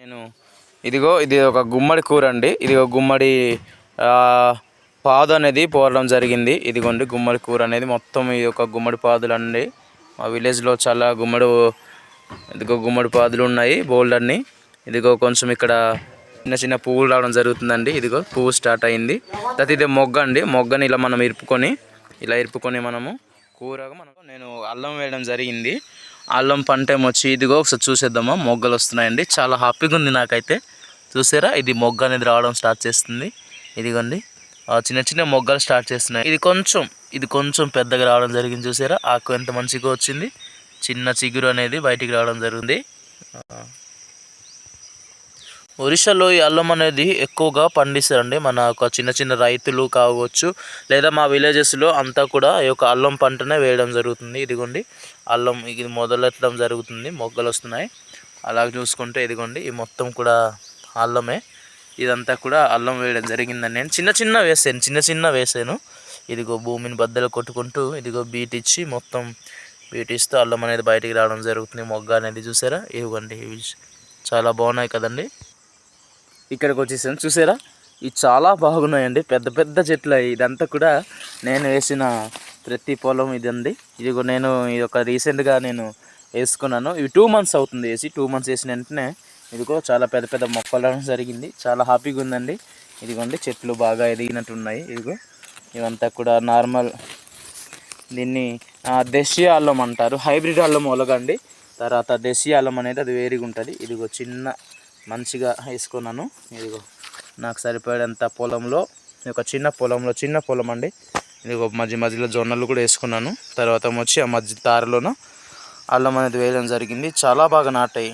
నేను ఇదిగో ఇది ఒక గుమ్మడి కూర అండి ఇది ఒక గుమ్మడి పాదు అనేది పోరడం జరిగింది. ఇదిగోండి గుమ్మడి కూర అనేది మొత్తం ఈ యొక్క గుమ్మడి పాదులు అండి మా విలేజ్లో చాలా గుమ్మడి ఇదిగో గుమ్మడి పాదులు ఉన్నాయి బోల్డ్ అన్ని. ఇదిగో కొంచెం ఇక్కడ చిన్న చిన్న పువ్వులు రావడం జరుగుతుందండి. ఇదిగో పువ్వు స్టార్ట్ అయింది. తర్వాత ఇది మొగ్గ అండి. మొగ్గని ఇలా మనం ఇరుపుకొని ఇలా ఇరుపుకొని మనము కూరగా మనం నేను అల్లం వేయడం జరిగింది. అల్లం పంట ఏమొచ్చి ఇదిగో ఒకసారి చూసేద్దామా మొగ్గలు వస్తున్నాయండి. చాలా హ్యాపీగా ఉంది నాకైతే. చూసారా? ఇది మొగ్గ అనేది రావడం స్టార్ట్ చేస్తుంది. ఇదిగోండి. చిన్న చిన్న మొగ్గలు స్టార్ట్ చేస్తున్నాయి. ఇది కొంచెం ఇది కొంచెం పెద్దగా రావడం జరిగింది చూసారా? ఆకు ఎంత మంచిగా వచ్చింది. చిన్న చిగురు అనేది బయటికి రావడం జరిగింది. ఒరిస్సాలో ఈ అల్లం అనేది ఎక్కువగా పండిస్తారండి. మన ఒక చిన్న చిన్న రైతులు కావచ్చు లేదా మా విలేజెస్లో అంతా కూడా ఈ యొక్క అల్లం పంటనే వేయడం జరుగుతుంది. ఇదిగోండి అల్లం ఇది మొదలెట్టడం జరుగుతుంది. మొగ్గలు వస్తున్నాయి. అలాగే చూసుకుంటే ఇదిగోండి ఈ మొత్తం కూడా అల్లమే. ఇదంతా కూడా అల్లం వేయడం జరిగిందని నేను చిన్న చిన్న వేసాను చిన్న చిన్న వేసాను. ఇదిగో భూమిని బద్దలు కొట్టుకుంటూ ఇదిగో బీట్ ఇచ్చి మొత్తం బీట్ ఇస్తూ అల్లం అనేది బయటికి రావడం జరుగుతుంది. మొగ్గ అనేది చూసారా? ఇవ్వండి చాలా బాగున్నాయి కదండి. ఇక్కడికి వచ్చేసాను చూసారా? ఇవి చాలా బాగున్నాయండి. పెద్ద పెద్ద చెట్లు ఇదంతా కూడా నేను వేసిన ప్రతి పొలం ఇదండి. ఇదిగో నేను ఇది ఒక రీసెంట్గా నేను వేసుకున్నాను. ఇవి టూ మంత్స్ అవుతుంది వేసి. టూ మంత్స్ వేసిన వెంటనే ఇదిగో చాలా పెద్ద పెద్ద మొక్కలు జరిగింది. చాలా హ్యాపీగా ఉందండి. ఇదిగోండి చెట్లు బాగా ఎదిగినట్టు ఉన్నాయి ఇదిగో ఇవంతా కూడా నార్మల్ దీన్ని దేశీయ అల్లం అంటారు. హైబ్రిడ్ అల్లం ఒలగండి. తర్వాత దేశీయ అల్లం అనేది అది వేరుగా ఉంటుంది. ఇదిగో చిన్న మంచిగా వేసుకున్నాను. ఇదిగో నాకు సరిపడేంత పొలంలో ఒక చిన్న పొలంలో చిన్న పొలం అండి. ఇదిగో మధ్య మధ్యలో జొన్నలు కూడా వేసుకున్నాను. తర్వాత వచ్చి ఆ మధ్య తారలోన అల్లం అనేది వేయడం జరిగింది. చాలా బాగా నాటాయి.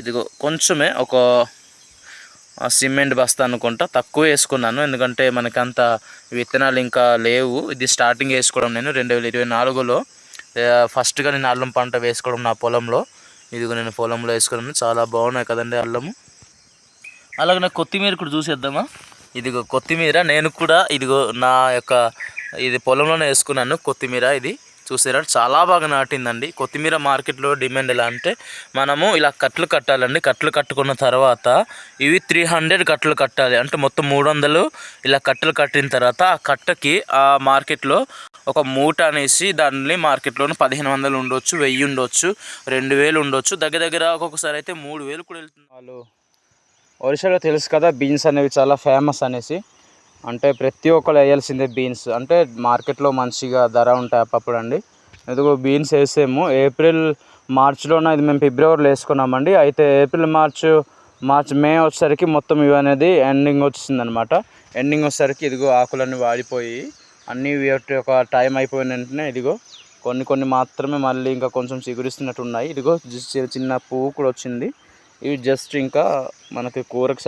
ఇదిగో కొంచెమే ఒక సిమెంట్ బస్తా అనుకుంటా తక్కువ వేసుకున్నాను. ఎందుకంటే మనకంత విత్తనాలు ఇంకా లేవు. ఇది స్టార్టింగ్ వేసుకోవడం నేను రెండు వేల ఇరవై నాలుగులో ఫస్ట్గా నేను అల్లం పంట వేసుకోవడం నా పొలంలో. ఇదిగో నేను పొలంలో వేసుకున్నాను. చాలా బాగున్నాయి కదండి అల్లము. అలాగే నాకు కొత్తిమీర కూడా చూసేద్దామా? ఇదిగో కొత్తిమీర. నేను కూడా ఇదిగో నా యొక్క ఇది పొలంలోనే వేసుకున్నాను కొత్తిమీర ఇది. చూసారా? చాలా బాగా నాటిందండి. కొత్తిమీర మార్కెట్లో డిమాండ్ ఎలా అంటే మనము ఇలా కట్లు కట్టాలండి. కట్లు కట్టుకున్న తర్వాత ఇవి త్రీ హండ్రెడ్ కట్టలు కట్టాలి. అంటే మొత్తం మూడు వందలు ఇలా కట్టలు కట్టిన తర్వాత ఆ కట్టకి ఆ మార్కెట్లో ఒక మూట అనేసి దాన్ని మార్కెట్లోనే పదిహేను వందలు ఉండొచ్చు వెయ్యి ఉండొచ్చు రెండు వేలు ఉండొచ్చు. దగ్గర దగ్గర ఒక్కొక్కసారి అయితే మూడు వేలు కూడా వెళ్తుంది. వాళ్ళు ఒరిస్సాలో తెలుసు కదా బీన్స్ అనేవి చాలా ఫేమస్ అనేసి. అంటే ప్రతి ఒక్కరు వేయాల్సిందే బీన్స్. అంటే మార్కెట్లో మంచిగా ధర ఉంటాయి అప్పుడు అండి. ఎందుకో బీన్స్ వేసాము. ఏప్రిల్ మార్చ్లోన ఇది మేము ఫిబ్రవరిలో వేసుకున్నామండి. అయితే ఏప్రిల్ మార్చ్ మార్చ్ మే వచ్చేసరికి మొత్తం ఇవి అనేది ఎండింగ్ వచ్చేసింది అనమాట ఎండింగ్ వచ్చేసరికి ఇదిగో ఆకులన్నీ వాడిపోయి అన్నీ వీటి ఒక టైం అయిపోయిన వెంటనే ఇదిగో కొన్ని కొన్ని మాత్రమే మళ్ళీ ఇంకా కొంచెం చిగురిస్తున్నట్టు ఉన్నాయి ఇదిగో జస్ట్ చిన్న పువ్వు కూడా వచ్చింది. ఇవి జస్ట్ ఇంకా మనకి కూరకు